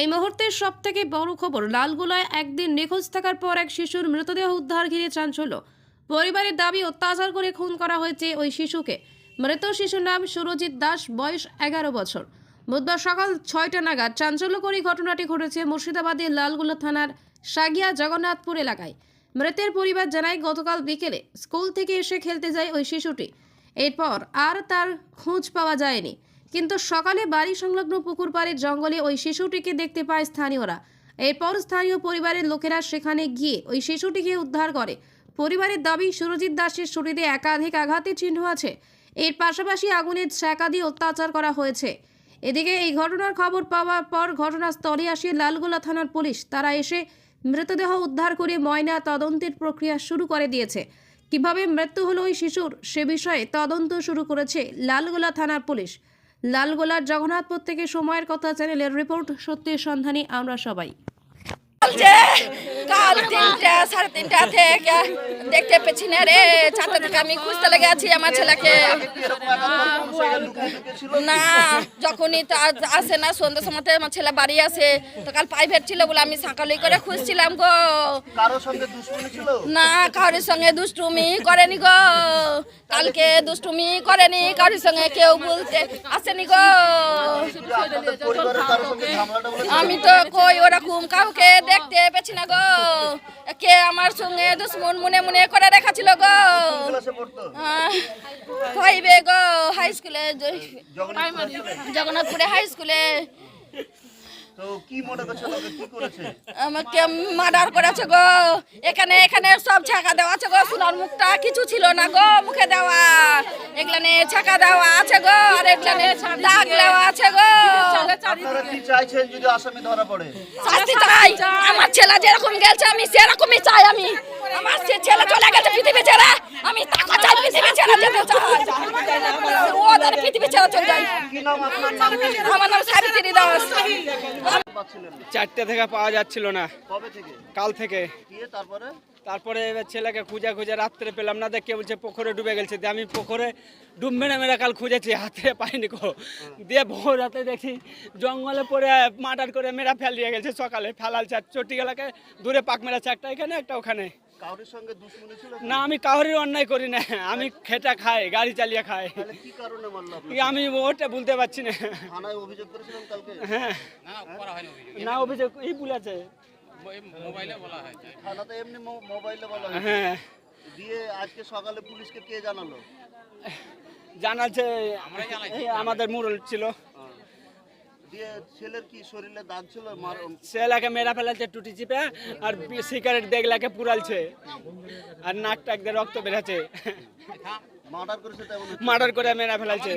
এই মুহূর্তের সব থেকে বড় খবর, লালগোলায় একদিন নিখোঁজ থাকার পর এক শিশুর মৃতদেহ উদ্ধার ঘিরে চাঞ্চল্য। পরিবারের দাবি অত্যাচার করে খুন করা হয়েছে ওই শিশুকে। মৃত শিশুর নাম সুরজিৎ দাস, বয়স এগারো বছর। বুধবার সকাল ছয়টা নাগাদ চাঞ্চল্যকরী ঘটনাটি ঘটেছে মুর্শিদাবাদের লালগোলা থানার সাগিয়া জগন্নাথপুর এলাকায়। মৃতের পরিবার জানায়, গতকাল বিকেলে স্কুল থেকে এসে খেলতে যায় ওই শিশুটি। এরপর আর তার খোঁজ পাওয়া যায়নি। কিন্তু সকালে বাড়ি সংলগ্ন পুকুর পাড়ের জঙ্গলে ওই শিশুটিকে দেখতে পায় স্থানীয়রা। এরপর স্থানীয় পরিবারের লোকেরা সেখানে গিয়ে ওই শিশুটিকে উদ্ধার করে। পরিবারের দাবি, সুরজিৎ দাসের শরীরে একাধিক আঘাতের চিহ্ন আছে। এর পাশাপাশি আগুনের ছ্যাঁকা দিয়ে অত্যাচার করা হয়েছে। এদিকে এই ঘটনার খবর পাওয়ার পর ঘটনাস্থলে আসে লালগোলা থানার পুলিশ। তারা এসে মৃতদেহ উদ্ধার করে ময়না তদন্তের প্রক্রিয়া শুরু করে দিয়েছে। কীভাবে মৃত্যু হলো ওই শিশুর, সে বিষয়ে তদন্ত শুরু করেছে লালগোলা থানার পুলিশ। লালগোলার জগন্নাথপুর থেকে সময়ের কথা চ্যানেলের রিপোর্ট সত্যের সন্ধানী আমরা সবাই। যে কাল তিনটা সাড়ে তিনটা থেকে দেখতে পেছি না রে চারটা থেকে আমি খুঁজতে লেগে আছি আমার ছেলেকে। না যখনই তো আসে না সন্ধ্যের সময় আমার ছেলে বাড়ি আসে তো কাল প্রাইভেট ছিল বলে আমি সকালে করে খুঁজছিলাম গো। না কারোর সঙ্গে দুষ্টুমি করেনি গো। কালকে দুষ্টুমি করেনি কারোর সঙ্গে কেউ বলতে আসেনি গো। আমি তো কই ওরকম কাউকে দেখতে পেছি না গো। কে আমার সঙ্গে দুশ্মন মনে মনে করে রেখেছিল গো। কইবে গো হাই স্কুলে জগন্নাথ জগন্নাথপুরে। হাই স্কুলে তো কি মনে করছে? কি করেছে? আমাকে মার্ডার করেছে গো। এখানে এখানে সব ছাকা দেওয়া আছে গো। সোনার মুখটা কিছু ছিল না গো মুখে দেওয়া। ছাকা দেওয়া আছে গো আর এগুলানে দাগ দেওয়া আছে গো। আপনারা কি চাইছেন যদি আসামি ধরা পড়ে? শাস্তি চাই। আমার ছেলে যেরকম গেছে আমি সেরকমই চাই আমি। আমার ছেলে চলে গেছে পৃথিবী ছেড়ে। আমি টাকা চাই পৃথিবী ছেড়ে যেতে চাই। ওদের পৃথিবী ছেড়ে চলে যাই আমার নাম সাবিত্রী দাস পাচ্ছিলেন না। চারটে থেকে পাওয়া যাচ্ছিল না। কাল থেকে। তারপরে? তারপরে এবার ছেলেকে খুঁজে খুঁজে রাত্রে পেলাম না দেখে বলছে পুকুরে ডুবে গেছে। দিয়ে আমি পুকুরে ডুব মেরে মেরে কাল খুঁজেছি হাতে পাইনি কো। দিয়ে ভোর রাতে দেখি জঙ্গলে পরে মার্ডার করে মেরা ফেলিয়ে গেছে সকালে। ফেলাল চার চটি গেলাকে দূরে পাক মেরা চারটা এখানে একটা ওখানে। কারোর সঙ্গে দুশ্মনী ছিল না আমি কাউরির অন্যায় করি না। আমি খেটা খাই গাড়ি চালিয়ে খাই। তাহলে কি কারণে মারলো আপনাকে? আমি ওটা বলতে পারছি না। থানায় অভিযোগ করেছিলেন কালকে? হ্যাঁ। না অভিযোগ। এই বলেছে থানাতে এমনি মো- মোবাইলে বলা। হ্যাঁ। দিয়ে আজকে সকালে পুলিশকে কে জানালো? জানাচ্ছে এই আমাদের মুরল ছিল। দিয়ে ছেলের কি শরীরে দাগ ছিল? ছেলেকে মেরা ফেলাচ্ছে টুটি চিপে আর সিগারেট দেখলাকে পুরালছে। আর নাকটা একদম রক্ত বেরাচ্ছে। মার্ডার করেছে তেমন হচ্ছে। মার্ডার করে মেরা ফেলাচ্ছে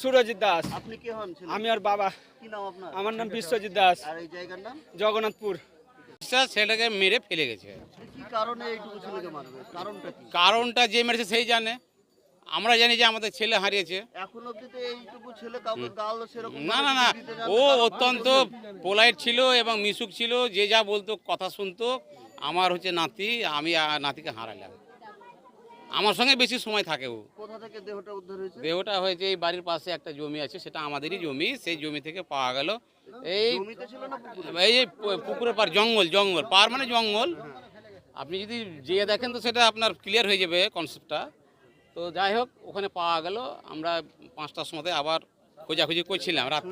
সুরজিৎ দাস। আপনি কে হন আমি ওর বাবা। কি নাম আপনার? আমার নাম বিশ্বজিৎ দাস। আর এই জায়গার নাম? জগন্নাথপুর। স্যার ছেলেটাকে মেরে ফেলে গেছে। কি কারণে এইটুকু ছেলেকে মারবে? কারণটা কারণটা যে মেরেছে সেই জানে। আমরা জানি যে আমাদের ছেলে হারিয়েছে। এখন অব্দি তো এইটুকু ছেলে কাউকে গাল সেরকম না না না। ও অত্যন্ত পোলাইট ছিল এবং মিশুক ছিল যে যা বলতো কথা শুনতো। আমার হচ্ছে নাতি আমি নাতিকে হারালাম। আমার সঙ্গে বেশি সময় থাকে ও। কোথা থেকে দেহটা উদ্ধার হয়েছে? দেহটা হয়েছে এই বাড়ির পাশে একটা জমি আছে সেটা আমাদেরই জমি। সেই জমি থেকে পাওয়া গেল। এই এই পুকুরের পার জঙ্গল জঙ্গল। পার মানে জঙ্গল। আপনি যদি যেয়ে দেখেন তো সেটা আপনার ক্লিয়ার হয়ে যাবে কনসেপ্টটা তো যাই হোক ওখানে পাওয়া গেল। আমরা পাঁচটার সময় আবার খোঁজাখুঁজি করছিলাম। রাত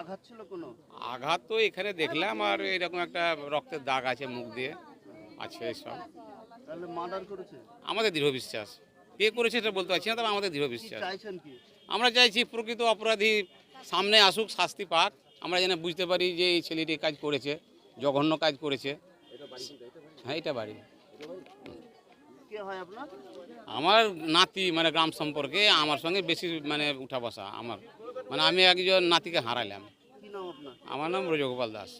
আঘাত ছিল কোনো? আঘাত তো এখানে দেখলাম আর এরকম একটা রক্তের দাগ আছে মুখ দিয়ে। আছে সব। আমাদের দৃঢ় বিশ্বাস। কে করেছে সেটা বলতে পারছি না তবে আমাদের দৃঢ় বিশ্বাস। আমরা চাইছি প্রকৃত অপরাধী সামনে আসুক শাস্তি পাক। আমরা যেন বুঝতে পারি যে এই ছেলেটি কাজ করেছে জঘন্য কাজ করেছে। হ্যাঁ এটা বাড়ি। কে হয় আপনার? আমার নাতি মানে গ্রাম সম্পর্কে আমার সঙ্গে বেশি মানে উঠা বসা আমার। মানে আমি একজন নাতিকে হারালাম কি নাম আপনার? আমার নাম রজগোপাল দাস।